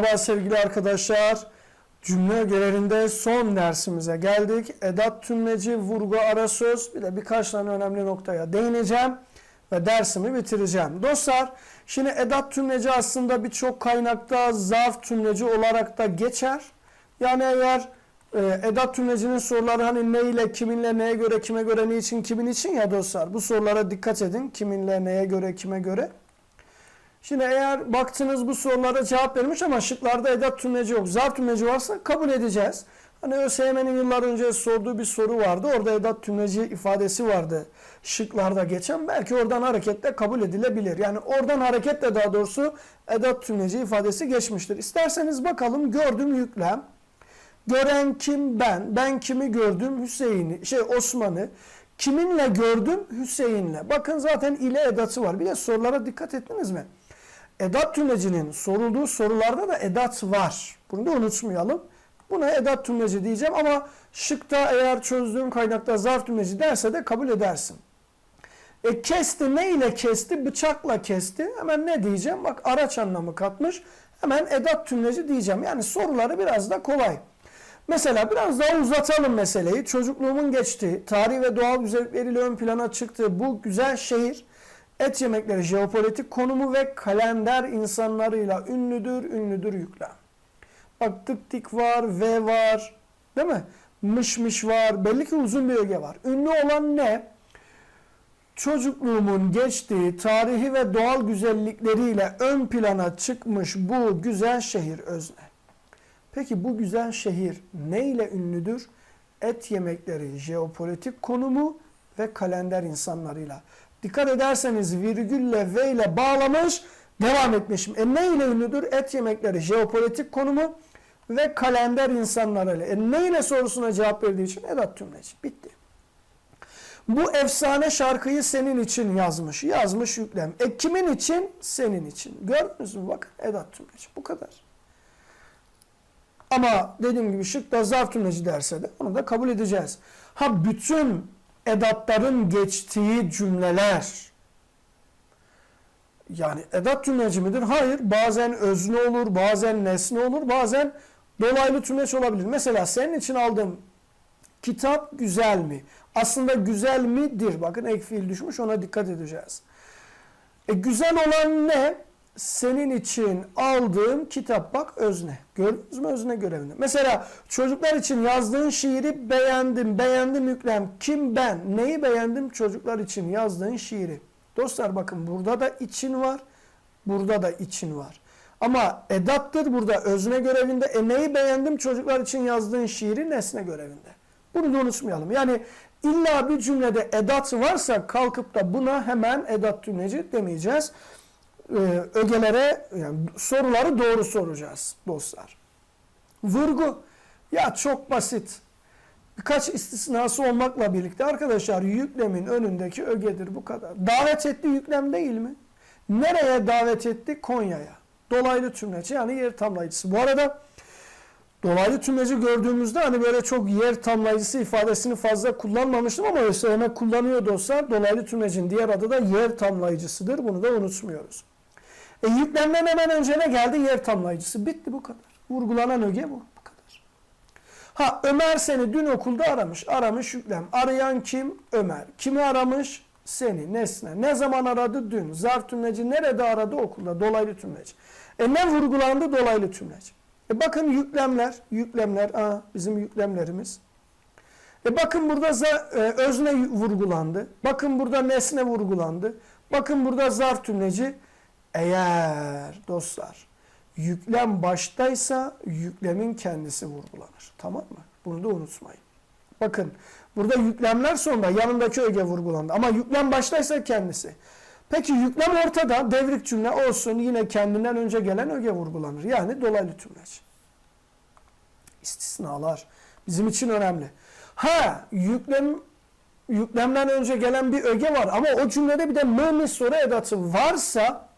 Merhaba sevgili arkadaşlar. Cümle ögelerinde son dersimize geldik. Edat tümleci, vurgu, ara söz bir de birkaç tane önemli noktaya değineceğim ve dersimi bitireceğim. Dostlar şimdi edat tümleci aslında birçok kaynakta zarf tümleci olarak da geçer. Yani eğer e, edat tümlecinin soruları hani ne ile, kiminle, neye göre, kime göre, niçin, kimin için ya dostlar. Bu sorulara dikkat edin. Kiminle, neye göre, kime göre. Şimdi eğer baktınız bu sorulara cevap vermiş ama şıklarda edat tümleci yok. Zarf tümleci varsa kabul edeceğiz. Hani ÖSYM'nin yıllar önce sorduğu bir soru vardı. Orada edat tümleci ifadesi vardı. Şıklarda geçen. Belki oradan hareketle kabul edilebilir. Yani oradan hareketle daha doğrusu edat tümleci ifadesi geçmiştir. İsterseniz bakalım gördüm yüklem. Gören kim ben? Ben kimi gördüm? Hüseyin'i, şey Osman'ı. Kiminle gördüm? Hüseyin'le. Bakın zaten ile edatı var. Bir de sorulara dikkat ettiniz mi? Edat tümlecinin sorulduğu sorularda da edat var. Bunu da unutmayalım. Buna edat tümleci diyeceğim ama şıkta eğer çözdüğün kaynakta zarf tümleci derse de kabul edersin. E kesti ne ile kesti? Bıçakla kesti. Hemen ne diyeceğim? Bak araç anlamı katmış. Hemen edat tümleci diyeceğim. Yani soruları biraz da kolay. Mesela biraz daha uzatalım meseleyi. Çocukluğumun geçtiği, tarih ve doğal güzellikleriyle ön plana çıktığı bu güzel şehir et yemekleri, jeopolitik konumu ve kalender insanlarıyla ünlüdür, ünlüdür yüklem. Bak tık tik var, V var, değil mi? Mış mış var, belli ki uzun bir öge var. Ünlü olan ne? Çocukluğumun geçtiği tarihi ve doğal güzellikleriyle ön plana çıkmış bu güzel şehir özne. Peki bu güzel şehir ne ile ünlüdür? Et yemekleri, jeopolitik konumu ve kalender insanlarıyla. Dikkat ederseniz virgülle ve ile bağlamış, devam etmişim. E ne ile ünlüdür? Et yemekleri, jeopolitik konumu ve kalender insanlarıyla. E ne ile sorusuna cevap verdiği için edat tümleci. Bitti. Bu efsane şarkıyı senin için yazmış. Yazmış yüklem. E kimin için? Senin için. Gördünüz mü? Bakın edat tümleci. Bu kadar. Ama dediğim gibi şıkta zarf tümleci derse de onu da kabul edeceğiz. Ha bütün edatların geçtiği cümleler yani edat tümleci midir? Hayır. Bazen özne olur, bazen nesne olur, bazen dolaylı tümleç olabilir. Mesela senin için aldığım kitap güzel mi? Aslında güzel midir? Bakın ek fiil düşmüş ona dikkat edeceğiz. E, güzel olan ne? Senin için aldığım kitap bak özne. Gördünüz mü özne görevini? Mesela çocuklar için yazdığın şiiri beğendim. Beğendim yüklem. Kim ben? Neyi beğendim? Çocuklar için yazdığın şiiri. Dostlar bakın burada da için var. Burada da için var. Ama edattır burada özne görevinde. E neyi beğendim? Çocuklar için yazdığın şiiri nesne görevinde. Bunu da unutmayalım. Yani illa bir cümlede edat varsa kalkıp da buna hemen edat tümleci demeyeceğiz. Ee, ögelere yani soruları doğru soracağız dostlar. Vurgu ya çok basit. Birkaç istisnası olmakla birlikte arkadaşlar yüklemin önündeki ögedir bu kadar. Davet etti yüklem değil mi? Nereye davet etti? Konya'ya. Dolaylı tümleci yani yer tamlayıcısı. Bu arada dolaylı tümleci gördüğümüzde hani böyle çok yer tamlayıcısı ifadesini fazla kullanmamıştım ama ÖSYM kullanıyor dostlar. Dolaylı tümlecin diğer adı da yer tamlayıcısıdır. Bunu da unutmuyoruz. E yüklemden hemen önce ne geldi? Yer tamlayıcısı. Bitti bu kadar. Vurgulanan öge bu. Bu kadar. Ha Ömer seni dün okulda aramış. Aramış yüklem. Arayan kim? Ömer. Kimi aramış? Seni. Nesne. Ne zaman aradı? Dün. Zarf tümleci nerede aradı? Okulda. Dolaylı tümleci. E ne vurgulandı? Dolaylı tümleci. E bakın yüklemler. Yüklemler. Aa, bizim yüklemlerimiz. E bakın burada za- e, özne vurgulandı. Bakın burada nesne vurgulandı. Bakın burada zarf tümleci. Eğer dostlar yüklem baştaysa yüklemin kendisi vurgulanır. Tamam mı? Bunu da unutmayın. Bakın burada yüklemler sonunda yanındaki öge vurgulandı. Ama yüklem baştaysa kendisi. Peki yüklem ortada devrik cümle olsun yine kendinden önce gelen öge vurgulanır. Yani dolaylı tümleç. İstisnalar bizim için önemli. Ha yüklem yüklemden önce gelen bir öge var ama o cümlede bir de mı soru edatı varsa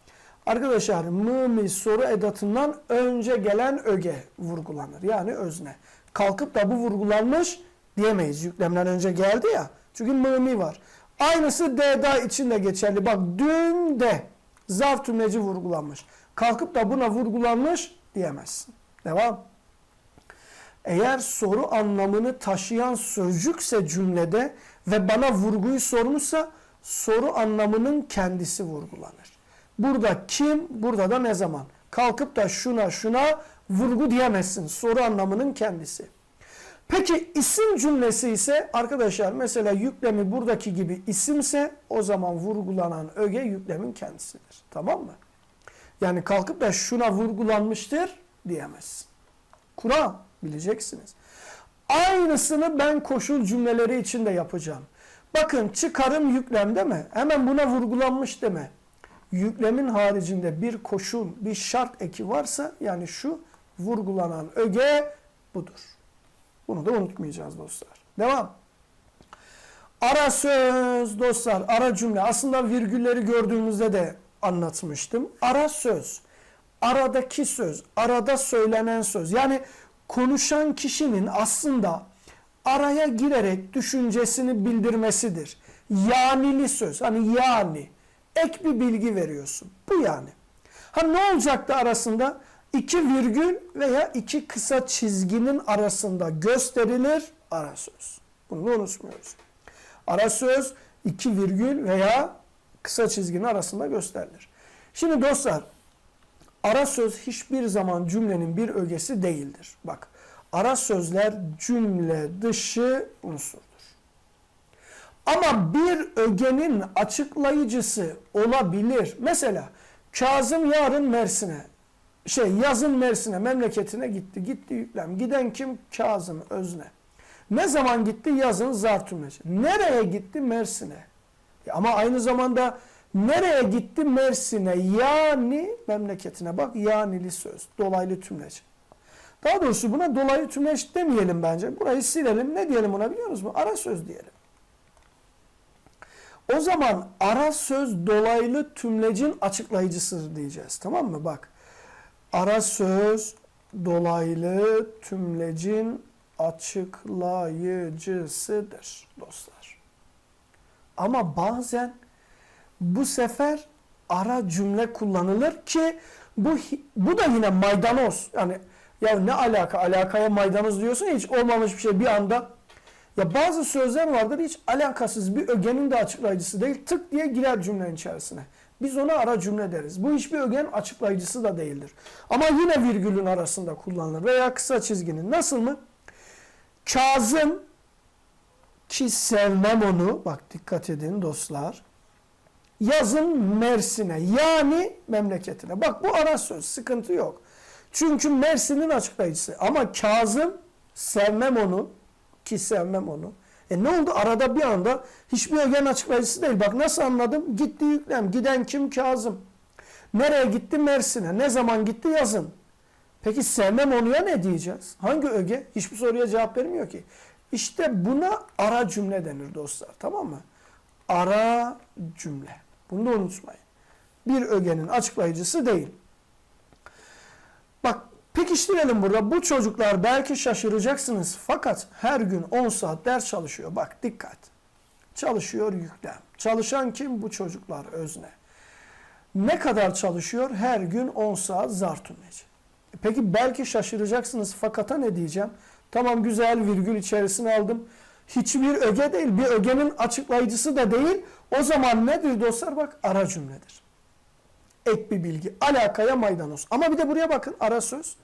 arkadaşlar mı soru edatından önce gelen öge vurgulanır. Yani özne. Kalkıp da bu vurgulanmış diyemeyiz. Yüklemden önce geldi ya. Çünkü mı var. Aynısı D'da için de geçerli. Bak dün de zarf tümleci vurgulanmış. Kalkıp da buna vurgulanmış diyemezsin. Devam. Eğer soru anlamını taşıyan sözcükse cümlede ve bana vurguyu sormuşsa soru anlamının kendisi vurgulanır. Burada kim, burada da ne zaman? Kalkıp da şuna şuna vurgu diyemezsin. Soru anlamının kendisi. Peki isim cümlesi ise arkadaşlar mesela yüklemi buradaki gibi isimse o zaman vurgulanan öge yüklemin kendisidir. Tamam mı? Yani kalkıp da şuna vurgulanmıştır diyemezsin. Kur'an bileceksiniz. Aynısını ben koşul cümleleri için de yapacağım. Bakın çıkarım yüklem mi? Hemen buna vurgulanmış deme. Yüklemin haricinde bir koşul, bir şart eki varsa yani şu vurgulanan öge budur. Bunu da unutmayacağız dostlar. Devam. Ara söz dostlar, ara cümle. Aslında virgülleri gördüğümüzde de anlatmıştım. Ara söz, aradaki söz, arada söylenen söz. Yani konuşan kişinin aslında araya girerek düşüncesini bildirmesidir. Yanili söz. Hani yani. Ek bir bilgi veriyorsun. Bu yani. Ha ne olacaktı arasında? İki virgül veya iki kısa çizginin arasında gösterilir ara söz. Bunu unutmuyoruz. Ara söz iki virgül veya kısa çizginin arasında gösterilir. Şimdi dostlar ara söz hiçbir zaman cümlenin bir ögesi değildir. Bak ara sözler cümle dışı unsurdur. Ama bir ögenin açıklayıcısı olabilir. Mesela Kazım yarın Mersin'e şey yazın Mersin'e memleketine gitti. Gitti yüklem. Giden kim? Kazım Özne. Ne zaman gitti? Yazın Zartümeci. Nereye gitti? Mersin'e. Ama aynı zamanda nereye gitti? Mersin'e. Yani memleketine. Bak yanili söz. Dolaylı tümleç. Daha doğrusu buna dolaylı tümleç demeyelim bence. Burayı silelim. Ne diyelim buna biliyor musunuz? Ara söz diyelim. O zaman ara söz dolaylı tümlecin açıklayıcısıdır diyeceğiz. Tamam mı? Bak. Ara söz dolaylı tümlecin açıklayıcısıdır dostlar. Ama bazen bu sefer ara cümle kullanılır ki bu bu da yine maydanoz. Yani ya ne alaka? Alakaya maydanoz diyorsun hiç olmamış bir şey bir anda. Ya bazı sözler vardır hiç alakasız bir ögenin de açıklayıcısı değil. Tık diye girer cümlenin içerisine. Biz ona ara cümle deriz. Bu hiçbir ögenin açıklayıcısı da değildir. Ama yine virgülün arasında kullanılır veya kısa çizginin. Nasıl mı? Kazım ki sevmem onu. Bak dikkat edin dostlar. Yazın Mersin'e yani memleketine. Bak bu ara söz sıkıntı yok. Çünkü Mersin'in açıklayıcısı. Ama Kazım sevmem onu ki sevmem onu. E ne oldu? Arada bir anda hiçbir ögenin açıklayıcısı değil. Bak nasıl anladım? Gitti yüklem. Giden kim? Kazım. Nereye gitti? Mersin'e. Ne zaman gitti? Yazın. Peki sevmem onuya ne diyeceğiz? Hangi öge? Hiçbir soruya cevap vermiyor ki. İşte buna ara cümle denir dostlar. Tamam mı? Ara cümle. Bunu da unutmayın. Bir ögenin açıklayıcısı değil. Bak pekiştirelim burada. Bu çocuklar belki şaşıracaksınız. Fakat her gün 10 saat ders çalışıyor. Bak dikkat. Çalışıyor yüklem. Çalışan kim? Bu çocuklar özne. Ne kadar çalışıyor? Her gün 10 saat zar tümleci. Peki belki şaşıracaksınız. Fakata ne diyeceğim? Tamam güzel virgül içerisine aldım. Hiçbir öge değil. Bir ögenin açıklayıcısı da değil. O zaman nedir dostlar? Bak ara cümledir. Ek bir bilgi. Alakaya maydanoz. Ama bir de buraya bakın ara söz.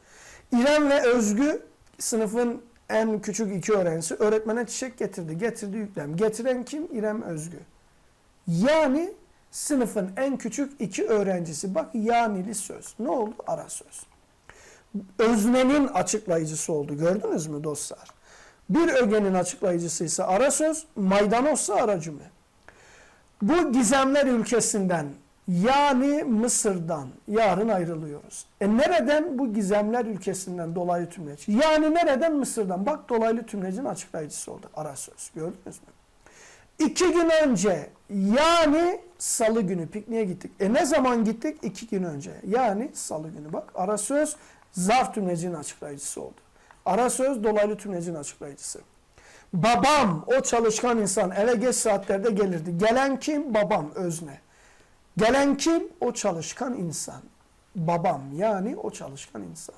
İrem ve Özgü sınıfın en küçük iki öğrencisi öğretmene çiçek getirdi. Getirdi yüklem. Getiren kim? İrem Özgü. Yani sınıfın en küçük iki öğrencisi. Bak yanili söz. Ne oldu? Ara söz. Öznenin açıklayıcısı oldu. Gördünüz mü dostlar? Bir ögenin açıklayıcısı ise ara söz, maydanozsa ara cümle. Bu gizemler ülkesinden yani Mısır'dan yarın ayrılıyoruz. E nereden bu gizemler ülkesinden dolaylı tümleç? Yani nereden Mısır'dan? Bak dolaylı tümlecin açıklayıcısı oldu. Ara söz. Gördünüz mü? İki gün önce yani salı günü pikniğe gittik. E ne zaman gittik? İki gün önce. Yani salı günü. Bak ara söz zarf tümlecinin açıklayıcısı oldu. Ara söz dolaylı tümlecin açıklayıcısı. Babam o çalışkan insan eve geç saatlerde gelirdi. Gelen kim? Babam özne. Gelen kim? O çalışkan insan. Babam yani o çalışkan insan.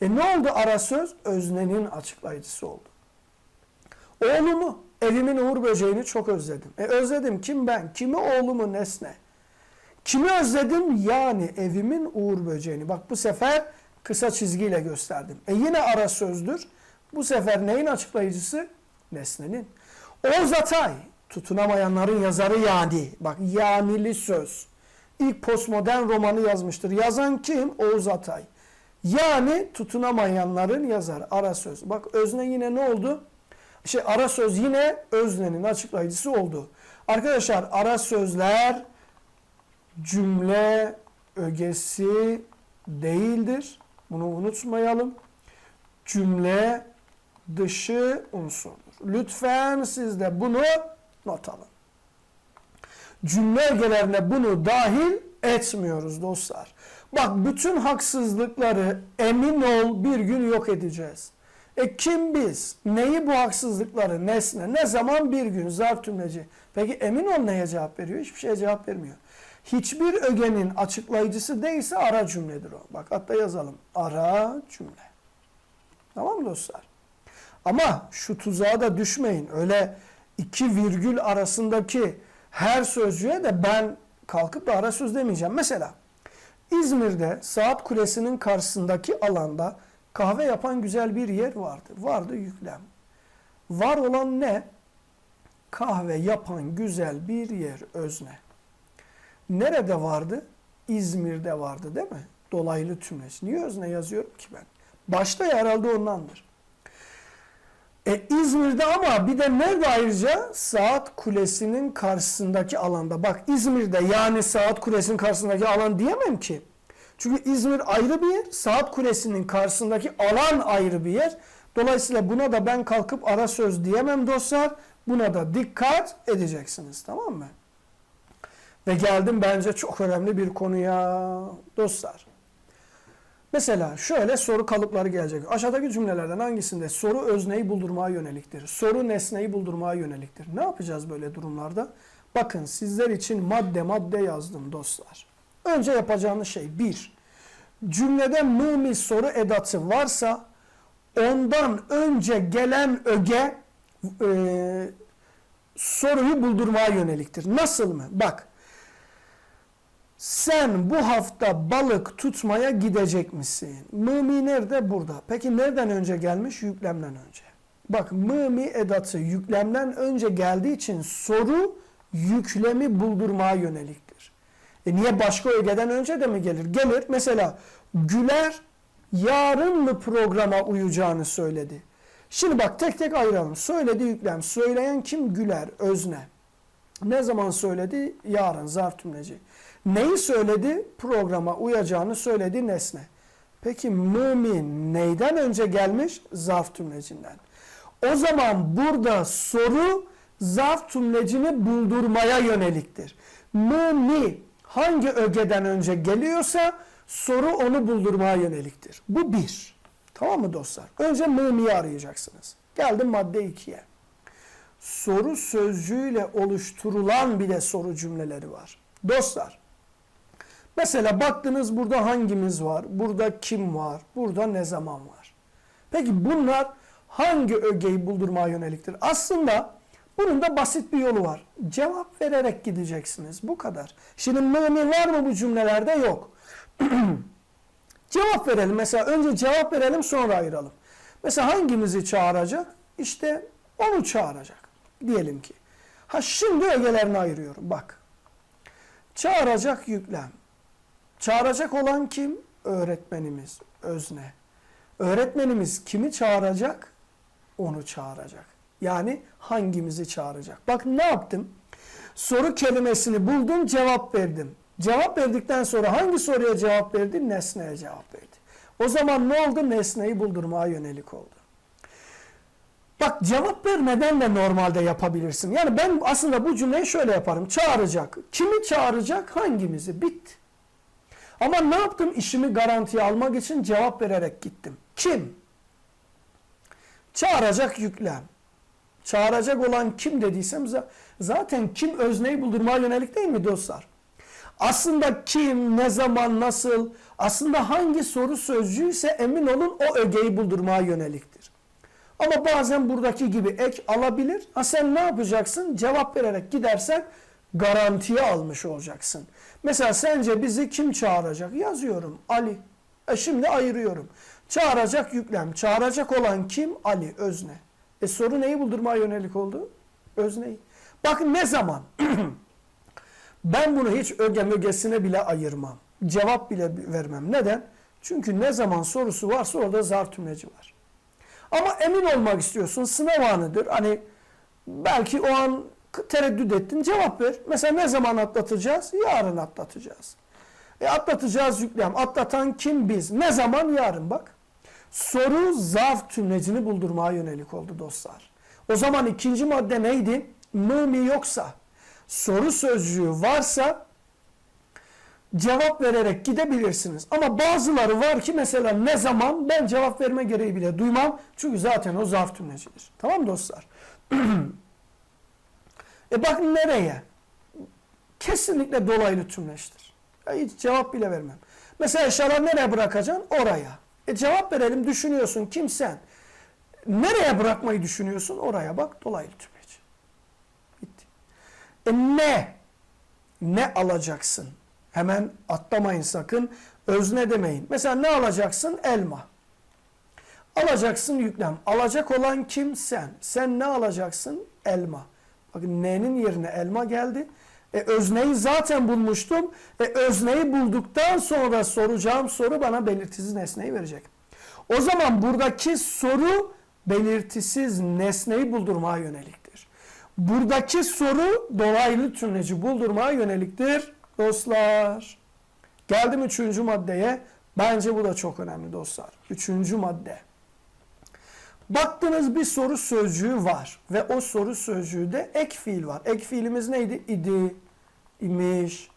E ne oldu ara söz? Öznenin açıklayıcısı oldu. Oğlumu, evimin uğur böceğini çok özledim. E özledim kim ben? Kimi oğlumu nesne? Kimi özledim? Yani evimin uğur böceğini. Bak bu sefer kısa çizgiyle gösterdim. E yine ara sözdür. Bu sefer neyin açıklayıcısı? Nesnenin. Oğuz Atay, tutunamayanların yazarı yani. Bak yanili söz. İlk postmodern romanı yazmıştır. Yazan kim? Oğuz Atay. Yani tutunamayanların yazarı. Ara söz. Bak özne yine ne oldu? Şey ara söz yine öznenin açıklayıcısı oldu. Arkadaşlar ara sözler cümle ögesi değildir. Bunu unutmayalım. Cümle dışı unsurdur. Lütfen siz de bunu not alın. Cümle ögelerine bunu dahil etmiyoruz dostlar. Bak bütün haksızlıkları emin ol bir gün yok edeceğiz. E kim biz? Neyi bu haksızlıkları? Nesne. Ne zaman? Bir gün. Zarf tümleci. Peki emin ol neye cevap veriyor? Hiçbir şeye cevap vermiyor. Hiçbir ögenin açıklayıcısı değilse ara cümledir o. Bak hatta yazalım. Ara cümle. Tamam mı dostlar? Ama şu tuzağa da düşmeyin. Öyle iki virgül arasındaki her sözcüğe de ben kalkıp da ara söz demeyeceğim. Mesela İzmir'de Saat Kulesi'nin karşısındaki alanda kahve yapan güzel bir yer vardı. Vardı yüklem. Var olan ne? Kahve yapan güzel bir yer özne. Nerede vardı? İzmir'de vardı değil mi? Dolaylı tümleç. Niye özne yazıyorum ki ben? Başta herhalde ondandır. E İzmir'de ama bir de nerede ayrıca? Saat Kulesi'nin karşısındaki alanda. Bak İzmir'de yani Saat Kulesi'nin karşısındaki alan diyemem ki. Çünkü İzmir ayrı bir yer, Saat Kulesi'nin karşısındaki alan ayrı bir yer. Dolayısıyla buna da ben kalkıp ara söz diyemem dostlar. Buna da dikkat edeceksiniz tamam mı? Ve geldim bence çok önemli bir konuya dostlar. Mesela şöyle soru kalıpları gelecek. Aşağıdaki cümlelerden hangisinde soru özneyi buldurmaya yöneliktir? Soru nesneyi buldurmaya yöneliktir. Ne yapacağız böyle durumlarda? Bakın sizler için madde madde yazdım dostlar. Önce yapacağınız şey bir, cümlede mı soru edatı varsa ondan önce gelen öge e, soruyu buldurmaya yöneliktir. Nasıl mı? Bak sen bu hafta balık tutmaya gidecek misin? Mımi nerede? Burada. Peki nereden önce gelmiş? Yüklemden önce. Bak mımi edatı yüklemden önce geldiği için soru yüklemi buldurmaya yöneliktir. E niye başka ögeden önce de mi gelir? Gelir. Mesela Güler yarın mı programa uyacağını söyledi. Şimdi bak tek tek ayıralım. Söyledi yüklem. Söyleyen kim? Güler, özne. Ne zaman söyledi? Yarın, zarf tümleci. Neyi söyledi? Programa uyacağını söyledi nesne. Peki mümin neyden önce gelmiş? Zarf tümlecinden. O zaman burada soru zarf tümlecini buldurmaya yöneliktir. Mümi hangi ögeden önce geliyorsa soru onu buldurmaya yöneliktir. Bu bir. Tamam mı dostlar? Önce mümiyi arayacaksınız. Geldim madde 2'ye. Soru sözcüğüyle oluşturulan bir de soru cümleleri var. Dostlar, mesela baktınız burada hangimiz var, burada kim var, burada ne zaman var. Peki bunlar hangi ögeyi buldurmaya yöneliktir? Aslında bunun da basit bir yolu var. Cevap vererek gideceksiniz. Bu kadar. Şimdi mümin var mı bu cümlelerde? Yok. cevap verelim. Mesela önce cevap verelim sonra ayıralım. Mesela hangimizi çağıracak? İşte onu çağıracak. Diyelim ki. Ha şimdi ögelerini ayırıyorum. Bak. Çağıracak yüklem. Çağıracak olan kim? Öğretmenimiz. Özne. Öğretmenimiz kimi çağıracak? Onu çağıracak. Yani hangimizi çağıracak? Bak ne yaptım? Soru kelimesini buldum, cevap verdim. Cevap verdikten sonra hangi soruya cevap verdi? Nesneye cevap verdi. O zaman ne oldu? Nesneyi buldurmaya yönelik oldu. Bak cevap vermeden de normalde yapabilirsin. Yani ben aslında bu cümleyi şöyle yaparım. Çağıracak. Kimi çağıracak? Hangimizi? Bit. Ama ne yaptım? İşimi garantiye almak için cevap vererek gittim. Kim? Çağıracak yüklem. Çağıracak olan kim dediysem zaten kim özneyi buldurmaya yönelik değil mi dostlar? Aslında kim, ne zaman, nasıl, aslında hangi soru sözcüğü ise emin olun o ögeyi buldurmaya yöneliktir. Ama bazen buradaki gibi ek alabilir. Ha sen ne yapacaksın? Cevap vererek gidersen garantiye almış olacaksın. Mesela sence bizi kim çağıracak? Yazıyorum. Ali. E şimdi ayırıyorum. Çağıracak yüklem. Çağıracak olan kim? Ali. Özne. E soru neyi buldurmaya yönelik oldu? Özneyi. Bakın ne zaman? ben bunu hiç öge mögesine bile ayırmam. Cevap bile vermem. Neden? Çünkü ne zaman sorusu varsa orada zar tümleci var. Ama emin olmak istiyorsun. Sınav anıdır. Hani belki o an tereddüt ettin. Cevap ver. Mesela ne zaman atlatacağız? Yarın atlatacağız. E atlatacağız yüklem. Atlatan kim biz? Ne zaman? Yarın bak. Soru zarf tümlecini buldurmaya yönelik oldu dostlar. O zaman ikinci madde neydi? Mı mi yoksa. Soru sözcüğü varsa cevap vererek gidebilirsiniz. Ama bazıları var ki mesela ne zaman ben cevap verme gereği bile duymam. Çünkü zaten o zarf tümlecidir. Tamam dostlar? e bakın nereye? Kesinlikle dolaylı tümleçtir. Ya hiç cevap bile vermem. Mesela eşyaları nereye bırakacaksın? Oraya. E cevap verelim düşünüyorsun. Kim sen? Nereye bırakmayı düşünüyorsun? Oraya bak dolaylı tümleç. Bitti. E ne? Ne alacaksın? Hemen atlamayın sakın. Özne demeyin. Mesela ne alacaksın? Elma. Alacaksın yüklem. Alacak olan kim? Sen. Sen ne alacaksın? Elma. Bakın ne'nin yerine elma geldi. E, özneyi zaten bulmuştum. E, özneyi bulduktan sonra soracağım soru bana belirtisiz nesneyi verecek. O zaman buradaki soru belirtisiz nesneyi buldurmaya yöneliktir. Buradaki soru dolaylı tümleci buldurmaya yöneliktir dostlar. Geldim üçüncü maddeye. Bence bu da çok önemli dostlar. Üçüncü madde. Baktınız bir soru sözcüğü var ve o soru sözcüğü de ek fiil var. Ek fiilimiz neydi? İdi, imiş,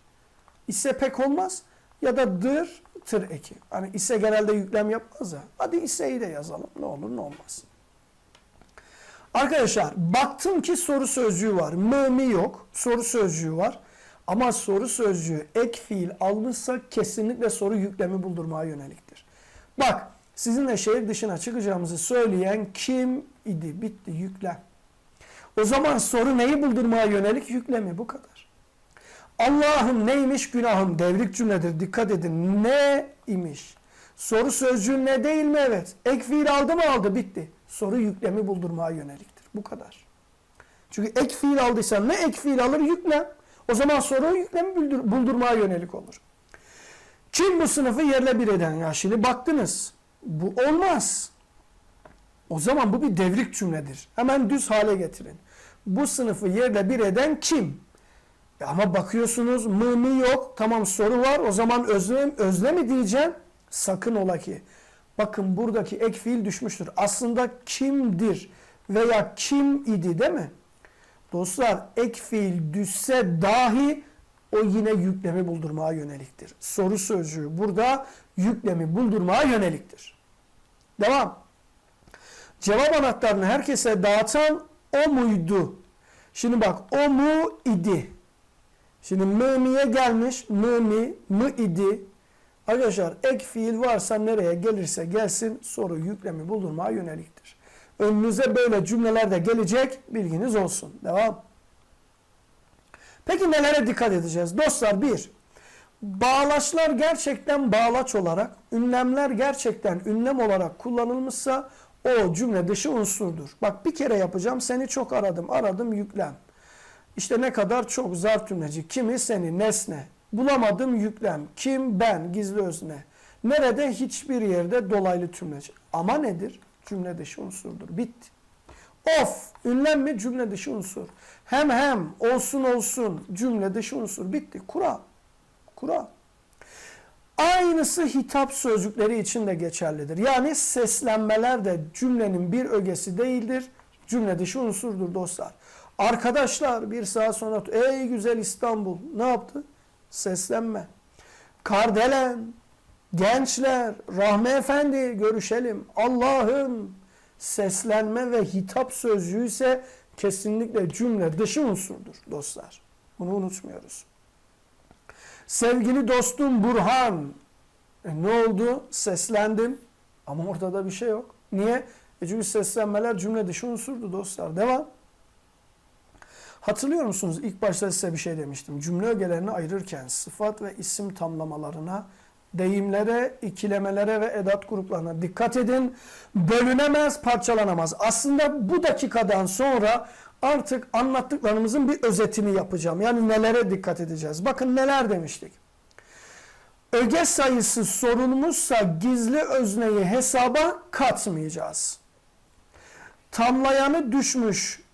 ise pek olmaz ya da dır, tır eki. Hani ise genelde yüklem yapmaz ya. Hadi iseyi de yazalım. Ne olur ne olmaz. Arkadaşlar baktım ki soru sözcüğü var. Mı mi yok. Soru sözcüğü var. Ama soru sözcüğü ek fiil almışsa kesinlikle soru yüklemi buldurmaya yöneliktir. Bak sizinle şehir dışına çıkacağımızı söyleyen kim idi? Bitti yüklem. O zaman soru neyi buldurmaya yönelik? Yüklemi bu kadar. Allah'ım neymiş günahım devrik cümledir dikkat edin ne imiş. Soru sözcüğü ne değil mi? Evet. Ek fiil aldı mı aldı bitti. Soru yüklemi buldurmaya yöneliktir. Bu kadar. Çünkü ek fiil aldıysan ne ek fiil alır yüklem. O zaman soru yüklemi buldur, buldurmaya yönelik olur. Kim bu sınıfı yerle bir eden? Ya şimdi baktınız. Bu olmaz. O zaman bu bir devrik cümledir. Hemen düz hale getirin. Bu sınıfı yerle bir eden kim? Ya ama bakıyorsunuz mı mı yok. Tamam soru var. O zaman özlem, özle mi diyeceğim? Sakın ola ki. Bakın buradaki ek fiil düşmüştür. Aslında kimdir veya kim idi değil mi? Dostlar ek fiil düşse dahi o yine yüklemi buldurmaya yöneliktir. Soru sözcüğü burada yüklemi buldurmaya yöneliktir. Devam. Cevap anahtarını herkese dağıtan o muydu? Şimdi bak o mu idi? Şimdi mı miye gelmiş mı mi mı idi? Arkadaşlar ek fiil varsa nereye gelirse gelsin soru yüklemi buldurmaya yöneliktir. Önünüze böyle cümleler de gelecek bilginiz olsun. Devam. Peki nelere dikkat edeceğiz? Dostlar bir, bağlaçlar gerçekten bağlaç olarak, ünlemler gerçekten ünlem olarak kullanılmışsa o cümle dışı unsurdur. Bak bir kere yapacağım seni çok aradım, aradım yüklem. İşte ne kadar çok zar tümleci. Kimi seni nesne. Bulamadım yüklem. Kim ben gizli özne. Nerede hiçbir yerde dolaylı tümleci. Ama nedir? Cümle dışı unsurdur. Bitti. Of ünlem mi cümle dışı unsur. Hem hem olsun olsun cümle dışı unsur. Bitti. Kura. Kura. Aynısı hitap sözcükleri için de geçerlidir. Yani seslenmeler de cümlenin bir ögesi değildir. Cümle dışı unsurdur dostlar. Arkadaşlar bir saat sonra ey güzel İstanbul ne yaptı? Seslenme. Kardelen, gençler, Rahmi Efendi görüşelim. Allah'ım seslenme ve hitap sözcüğü ise kesinlikle cümle dışı unsurdur dostlar. Bunu unutmuyoruz. Sevgili dostum Burhan. E, ne oldu? Seslendim. Ama ortada bir şey yok. Niye? E çünkü seslenmeler cümle dışı unsurdu dostlar. Devam. Hatırlıyor musunuz? İlk başta size bir şey demiştim. Cümle ögelerini ayırırken sıfat ve isim tamlamalarına, deyimlere, ikilemelere ve edat gruplarına dikkat edin. Bölünemez, parçalanamaz. Aslında bu dakikadan sonra artık anlattıklarımızın bir özetini yapacağım. Yani nelere dikkat edeceğiz. Bakın neler demiştik. Öge sayısı sorulmuşsa gizli özneyi hesaba katmayacağız. Tamlayanı düşmüş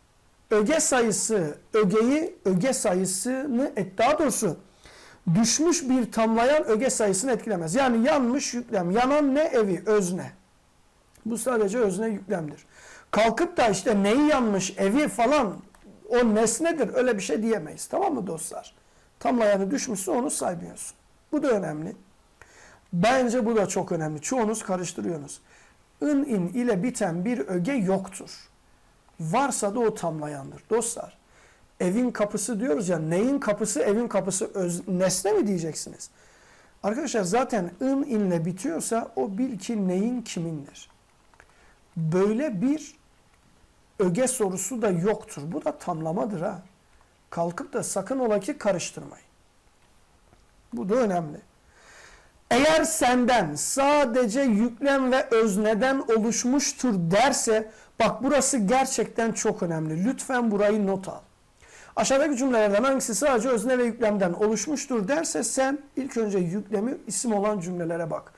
öge sayısı, ögeyi, öge sayısını, daha doğrusu düşmüş bir tamlayan öge sayısını etkilemez. Yani yanmış yüklem. Yanan ne evi? Özne. Bu sadece özne yüklemdir. Kalkıp da işte neyi yanmış evi falan o nesnedir öyle bir şey diyemeyiz. Tamam mı dostlar? Tamlayanı düşmüşse onu saymıyorsun. Bu da önemli. Bence bu da çok önemli. Çoğunuz karıştırıyorsunuz. In in ile biten bir öge yoktur. Varsa da o tamlayandır. Dostlar, evin kapısı diyoruz ya, neyin kapısı, evin kapısı öz, nesne mi diyeceksiniz? Arkadaşlar zaten ın inle bitiyorsa o bil ki neyin kimindir. Böyle bir öge sorusu da yoktur. Bu da tamlamadır ha. Kalkıp da sakın ola ki karıştırmayın. Bu da önemli. Eğer senden sadece yüklem ve özneden oluşmuştur derse bak burası gerçekten çok önemli. Lütfen burayı not al. Aşağıdaki cümlelerden hangisi sadece özne ve yüklemden oluşmuştur derse sen ilk önce yüklemi isim olan cümlelere bak.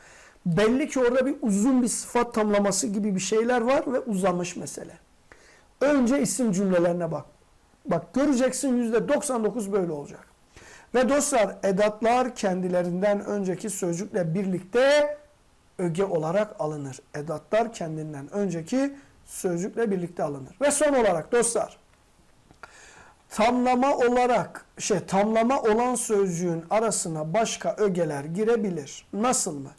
Belli ki orada bir uzun bir sıfat tamlaması gibi bir şeyler var ve uzamış mesele. Önce isim cümlelerine bak. Bak göreceksin %99 böyle olacak. Ve dostlar edatlar kendilerinden önceki sözcükle birlikte öge olarak alınır. Edatlar kendinden önceki sözcükle birlikte alınır. Ve son olarak dostlar tamlama olarak şey tamlama olan sözcüğün arasına başka ögeler girebilir. Nasıl mı?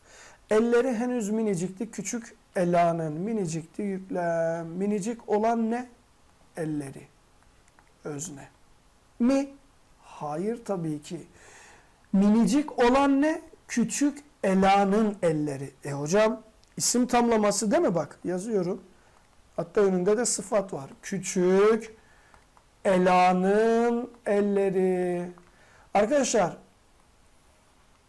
Elleri henüz minicikti küçük elanın minicikti yüklem. Minicik olan ne? Elleri. Özne. Mi? Hayır tabii ki. Minicik olan ne? Küçük Ela'nın elleri. E hocam isim tamlaması değil mi bak yazıyorum. Hatta önünde de sıfat var. Küçük Ela'nın elleri. Arkadaşlar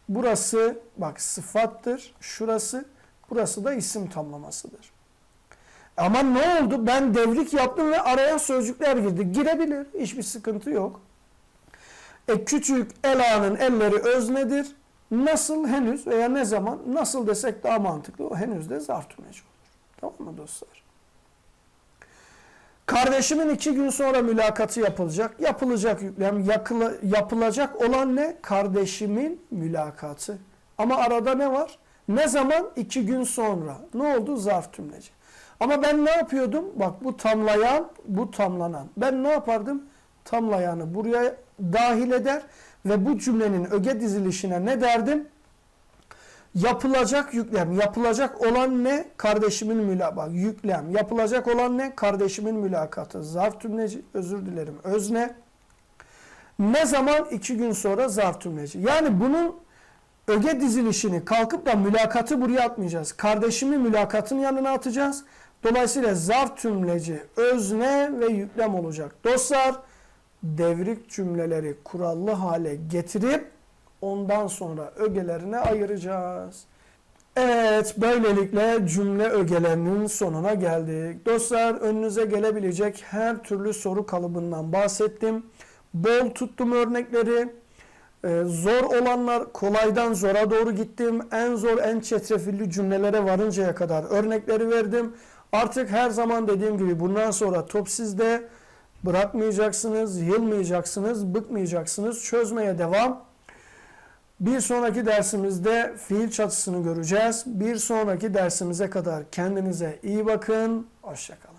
burası bak sıfattır. Şurası burası da isim tamlamasıdır. Ama ne oldu? Ben devrik yaptım ve araya sözcükler girdi. Girebilir. Hiçbir sıkıntı yok. E küçük Ela'nın elleri öznedir. Nasıl henüz veya ne zaman nasıl desek daha mantıklı. O henüz de zarf olur. Tamam mı dostlar? Kardeşimin iki gün sonra mülakatı yapılacak. Yapılacak yüklem. Yakıla, yapılacak olan ne? Kardeşimin mülakatı. Ama arada ne var? Ne zaman? İki gün sonra. Ne oldu? Zarf tümleci. Ama ben ne yapıyordum? Bak bu tamlayan, bu tamlanan. Ben ne yapardım? Tamlayanı buraya dahil eder ve bu cümlenin öge dizilişine ne derdim? Yapılacak yüklem. Yapılacak olan ne? Kardeşimin mülakatı. Yüklem. Yapılacak olan ne? Kardeşimin mülakatı. Zarf tümleci. Özür dilerim. Özne. Ne zaman? iki gün sonra zarf tümleci. Yani bunun öge dizilişini kalkıp da mülakatı buraya atmayacağız. Kardeşimi mülakatın yanına atacağız. Dolayısıyla zarf tümleci, özne ve yüklem olacak. Dostlar devrik cümleleri kurallı hale getirip ondan sonra ögelerine ayıracağız. Evet, böylelikle cümle ögelerinin sonuna geldik. Dostlar, önünüze gelebilecek her türlü soru kalıbından bahsettim. Bol tuttum örnekleri. Ee, zor olanlar kolaydan zora doğru gittim. En zor, en çetrefilli cümlelere varıncaya kadar örnekleri verdim. Artık her zaman dediğim gibi bundan sonra top sizde. Bırakmayacaksınız, yılmayacaksınız, bıkmayacaksınız. Çözmeye devam. Bir sonraki dersimizde fiil çatısını göreceğiz. Bir sonraki dersimize kadar kendinize iyi bakın. Hoşçakalın.